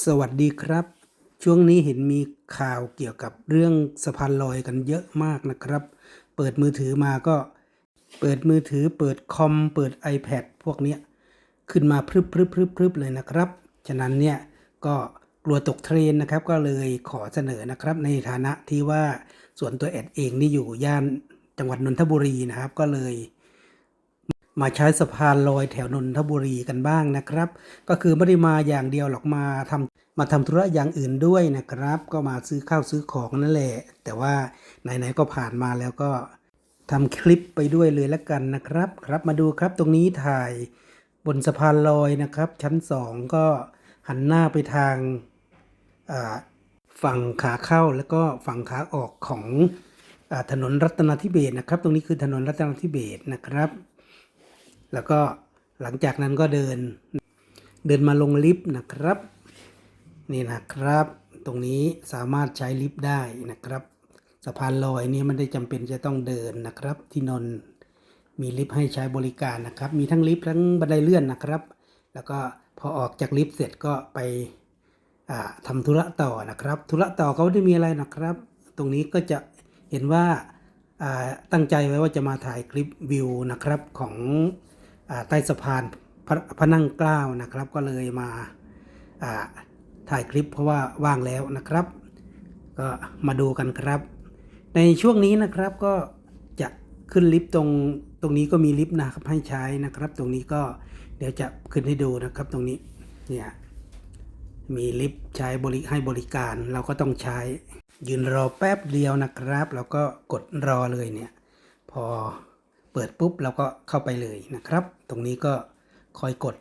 สวัสดีครับ ช่วงนี้เห็นมีข่าวเกี่ยวกับเรื่องสะพานลอยกันเยอะมากนะครับ เปิดมือถือมาก็ เปิดมือถือ เปิดคอม เปิด iPad พวกเนี้ยขึ้นมาพรึบพรึบพรึบพรึบเลยนะครับ ฉะนั้นเนี่ยก็กลัวตกเทรนนะครับ ก็เลยขอเสนอนะครับ ในฐานะที่ว่าส่วนตัวแอดเองนี่อยู่ย่านจังหวัดนนทบุรีนะครับ ก็เลย มาใช้สะพานลอยแถวนนทบุรีกันบ้างนะครับ ก็คือไม่ได้มาอย่างเดียวหรอกมาทำมาทำธุระอย่างอื่นด้วยนะครับ ก็มาซื้อข้าวซื้อของนั่นแหละ แต่ว่าไหนๆก็ผ่านมาแล้วก็ทำคลิปไปด้วยเลยละกันนะครับ ครับมาดูครับตรงนี้ถ่ายบนสะพานลอยนะครับ ชั้นสองก็หันหน้าไปทางฝั่งขาเข้าแล้วก็ฝั่งขาออกของอถนนรัตนทิเบศนะครับ ตรงนี้คือถนนรัตนทิเบศนะครับ แล้วก็หลังจากนั้นก็เดิน เดินมาลงลิฟต์นะครับ นี่นะครับ ตรงนี้สามารถใช้ลิฟต์ได้นะครับสะพานลอยนี้ไม่ได้จำเป็นจะต้องเดินนะครับ ที่นนท์มีลิฟต์ให้ใช้บริการนะครับ มีทั้งลิฟต์ทั้งบันไดเลื่อนนะครับ แล้วก็พอออกจากลิฟต์เสร็จก็ไปอ่าทำธุระต่อนะครับ ธุระต่อเขาไม่ได้มีอะไรนะครับ ตรงนี้ก็จะเห็นว่าตั้งใจไว้ว่าจะมาถ่ายคลิปวิวนะครับของ ใต้สะพานพระพระนั่งเกล้านะครับ ก็เลยมาอ่าถ่ายคลิปเพราะว่าว่างแล้วนะครับ ก็มาดูกันครับ ในช่วงนี้นะครับก็จะขึ้นลิฟต์ตรงตรงนี้ก็มีลิฟต์นะครับให้ใช้นะครับ ตรงนี้ก็เดี๋ยวจะขึ้นให้ดูนะครับ ตรงนี้เนี่ยมีลิฟต์ใช้บริให้บริการเราก็ต้องใช้ ยืนรอแป๊บเดียวนะครับ แล้วก็กดรอเลยเนี่ย พอ เปิดปุ๊บเราก็เข้าไปเลยนะครับ ตรงนี้ก็คอยกด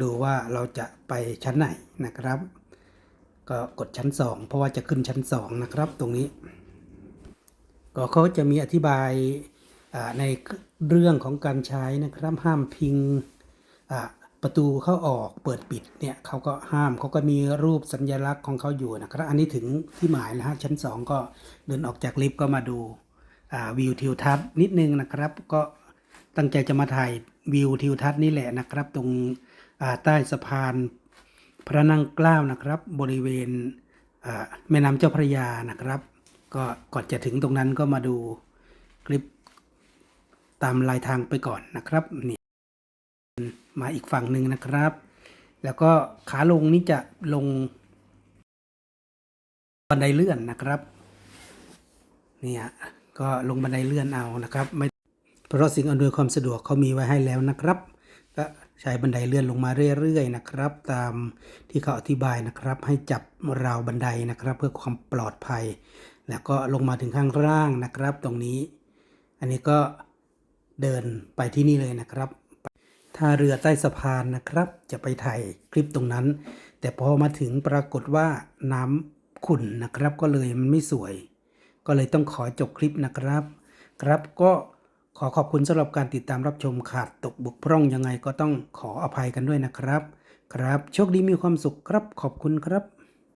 ดูว่าเราจะไปชั้นไหนนะครับ ก็กดชั้น 2 เพราะว่าจะขึ้นชั้น 2 นะครับ ตรงนี้ ก็เขาจะมีอธิบายในเรื่องของการใช้นะครับห้ามพิงประตูเข้าออกเปิดปิดเนี่ยเขาก็ห้ามเขาก็มีรูปสัญลักษณ์ของเขาอยู่นะครับ อันนี้ถึงที่หมายแล้วฮะชั้น 2 ก็เดินออกจากลิฟต์ก็มาดู วิวทิวทัศน์นิดนึงนะครับ ก็ตั้งใจจะมาถ่ายวิวทิวทัศน์นี่แหละนะครับ ตรงใต้สะพานพระนั่งเกล้านะครับ บริเวณแม่น้ำเจ้าพระยานะครับ ก็ก่อนจะถึงตรงนั้นก็มาดูคลิปตามลายทางไปก่อนนะครับนี่มาอีกฝั่งหนึ่งนะครับ แล้วก็ขาลงนี่จะลงบันไดเลื่อนนะครับ เนี่ย ก็ลงบันไดเลื่อนเอานะครับ ไม่เพราะสิ่งอำนวยความสะดวกเขามีไว้ให้แล้วนะครับ ก็ใช้บันไดเลื่อนลงมาเรื่อยๆนะครับ ตามที่เขาอธิบายนะครับ ให้จับราวบันไดนะครับ เพื่อความปลอดภัย แล้วก็ลงมาถึงข้างล่างนะครับ ตรงนี้ อันนี้ก็เดินไปที่นี่เลยนะครับท่าเรือใต้สะพานนะครับ จะไปถ่ายคลิปตรงนั้น แต่พอมาถึงปรากฏว่าน้ำขุ่นนะครับ ก็เลยมันไม่สวย ก็เลยต้องขอจบคลิปนะครับ ครับก็ขอขอบคุณสำหรับการติดตามรับชมขาดตกบกพร่องยังไงก็ต้องขออภัยกันด้วยนะครับ ครับโชคดีมีความสุขครับขอบคุณครับ